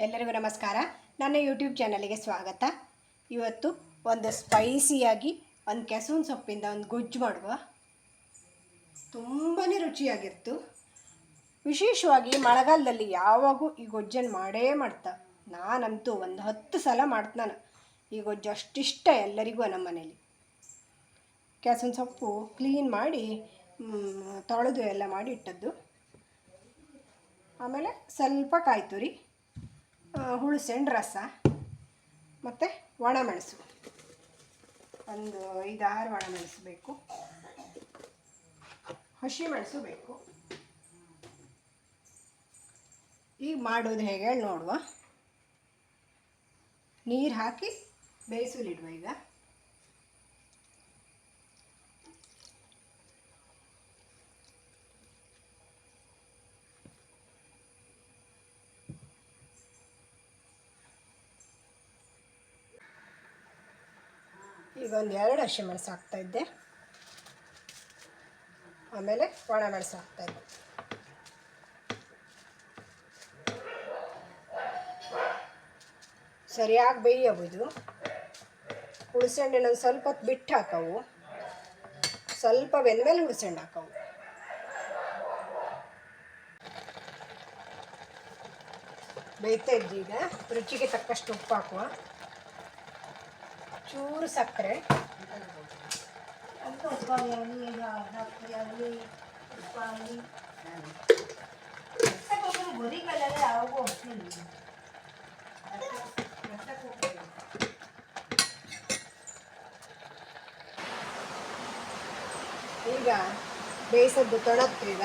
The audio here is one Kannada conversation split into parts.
ಎಲ್ಲರಿಗೂ ನಮಸ್ಕಾರ. ನನ್ನ ಯೂಟ್ಯೂಬ್ ಚಾನಲಿಗೆ ಸ್ವಾಗತ. ಇವತ್ತು ಒಂದು ಸ್ಪೈಸಿಯಾಗಿ ಒಂದು ಕೆಸುವಿನ ಸೊಪ್ಪಿಂದ ಒಂದು ಗೊಜ್ಜು ಮಾಡುವ. ತುಂಬಾ ರುಚಿಯಾಗಿತ್ತು ವಿಶೇಷವಾಗಿ ಮಳೆಗಾಲದಲ್ಲಿ ಯಾವಾಗೂ ಈ ಗೊಜ್ಜನ್ನು ಮಾಡೇ ಮಾಡ್ತಾ. ನಾನಂತೂ ಒಂದು ಹತ್ತು ಸಲ ಮಾಡ್ತಾನೆ ಈ ಗೊಜ್ಜು ಅಷ್ಟಿಷ್ಟ ಎಲ್ಲರಿಗೂ ನಮ್ಮ ಮನೇಲಿ. ಕೆಸುವಿನ ಸೊಪ್ಪು ಕ್ಲೀನ್ ಮಾಡಿ ತೊಳೆದು ಎಲ್ಲ ಮಾಡಿ ಇಟ್ಟದ್ದು. ಆಮೇಲೆ ಸ್ವಲ್ಪ ಕಾಯ್ತು ಆ, ಹುಣಸೆಹಣ್ಣು ರಸ ಮತ್ತು ಒಣಮೆಣಸು. ಒಂದು ಐದಾರು ಒಣಮೆಣಸು ಬೇಕು. ಹಸಿ ಮೆಣಸು ಬೇಕು. ಈಗ ಮಾಡೋದು ಹೇಗೆ ನೋಡುವ. ನೀರು ಹಾಕಿ ಬೇಯಿಸಲಿಡುವ ಈಗ. ಈಗ ಒಂದು ಎರಡು ಹಸಿಮೆಣಸು ಹಾಕ್ತಾಯಿದ್ದೆ ಆಮೇಲೆ ಒಣಮೆಣಸು ಹಾಕ್ತಾಯಿದ್ದೆ ಸರಿಯಾಗಿ ಬೇಯಬಹುದು ಹುಣಸೆಹಣ್ಣಿನ ಒಂದು ಸ್ವಲ್ಪ ಹೊತ್ತು ಬಿಟ್ಟು ಹಾಕವು. ಸ್ವಲ್ಪ ಬೆಂದಮೇಲೆ ಹುಣಸೆಹಣ್ಣು ಹಾಕವು. ಬೇಯ್ತಾ ಇದ್ದೀಗ ರುಚಿಗೆ ತಕ್ಕಷ್ಟು ಉಪ್ಪು ಹಾಕುವ. ಚೂರು ಸಕ್ಕರೆ ಈಗ ಬೇಯಿಸದ್ದು ತೊಣಗ್ತೀಗ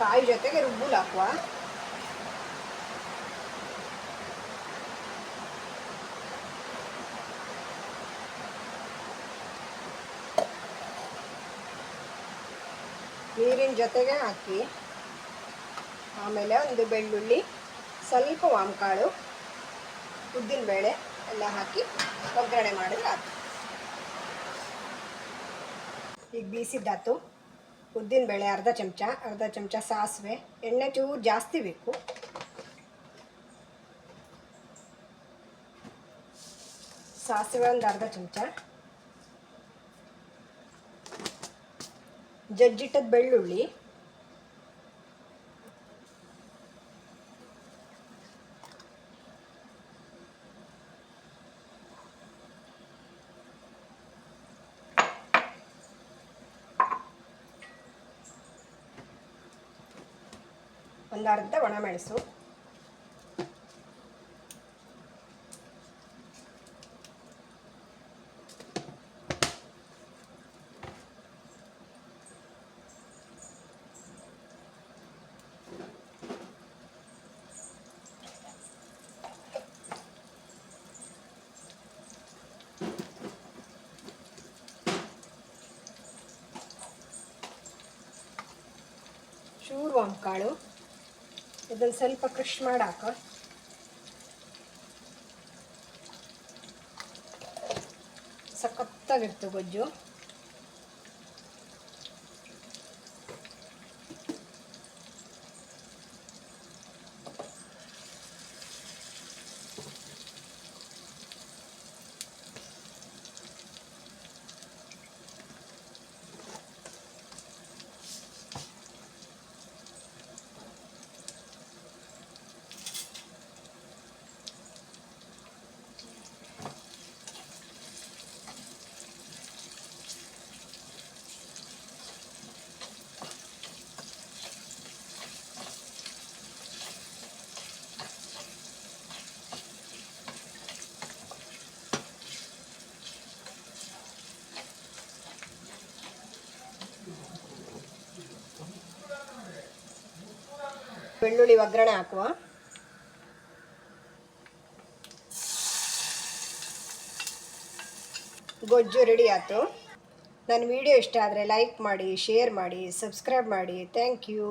ಕಾಯಿ ಜೊತೆಗೆ ರುಬ್ಬುಲ್ ಹಾಕುವ ನೀರಿನ ಜೊತೆಗೆ ಹಾಕಿ, ಆಮೇಲೆ ಒಂದು ಬೆಳ್ಳುಳ್ಳಿ, ಸ್ವಲ್ಪ ವಾಮಕಾಳು ಉದ್ದಿನಬೇಳೆ ಎಲ್ಲ ಹಾಕಿ ಒಗ್ಗರಣೆ ಮಾಡಿದ್ರೆ ಆಯ್ತು. ಈಗ ಬೀಸಿದ್ದಾತು ಉದ್ದಿನಬೇಳೆ ಅರ್ಧ ಚಮಚ ಅರ್ಧ ಚಮಚ ಸಾಸಿವೆ, ಎಣ್ಣೆ ಚೂರು ಜಾಸ್ತಿ ಬೇಕು. ಸಾಸಿವೆ ಒಂದು ಅರ್ಧ ಚಮಚ. ಜಜ್ಜಿಟ್ಟದ ಬೆಳ್ಳುಳ್ಳಿ. ಒಂದು ಅರ್ಧ ಒಣಮೆಣಸು ಚೂರು ಕಾಳು. ಇದನ್ನು ಸ್ವಲ್ಪ ಕ್ರಷ್ ಮಾಡಿ ಹಾಕ ಸಖತ್ತಾಗಿತ್ತು ಗೊಜ್ಜು. ಬೆಳ್ಳುಳ್ಳಿ ಒಗ್ಗರಣೆ ಹಾಕುವ. ಗೊಜ್ಜು ರೆಡಿ ಆಯಿತು. ನನ್ನ ವಿಡಿಯೋ ಇಷ್ಟ ಆದರೆ ಲೈಕ್ ಮಾಡಿ ಶೇರ್ ಮಾಡಿ ಸಬ್ಸ್ಕ್ರೈಬ್ ಮಾಡಿ. Thank you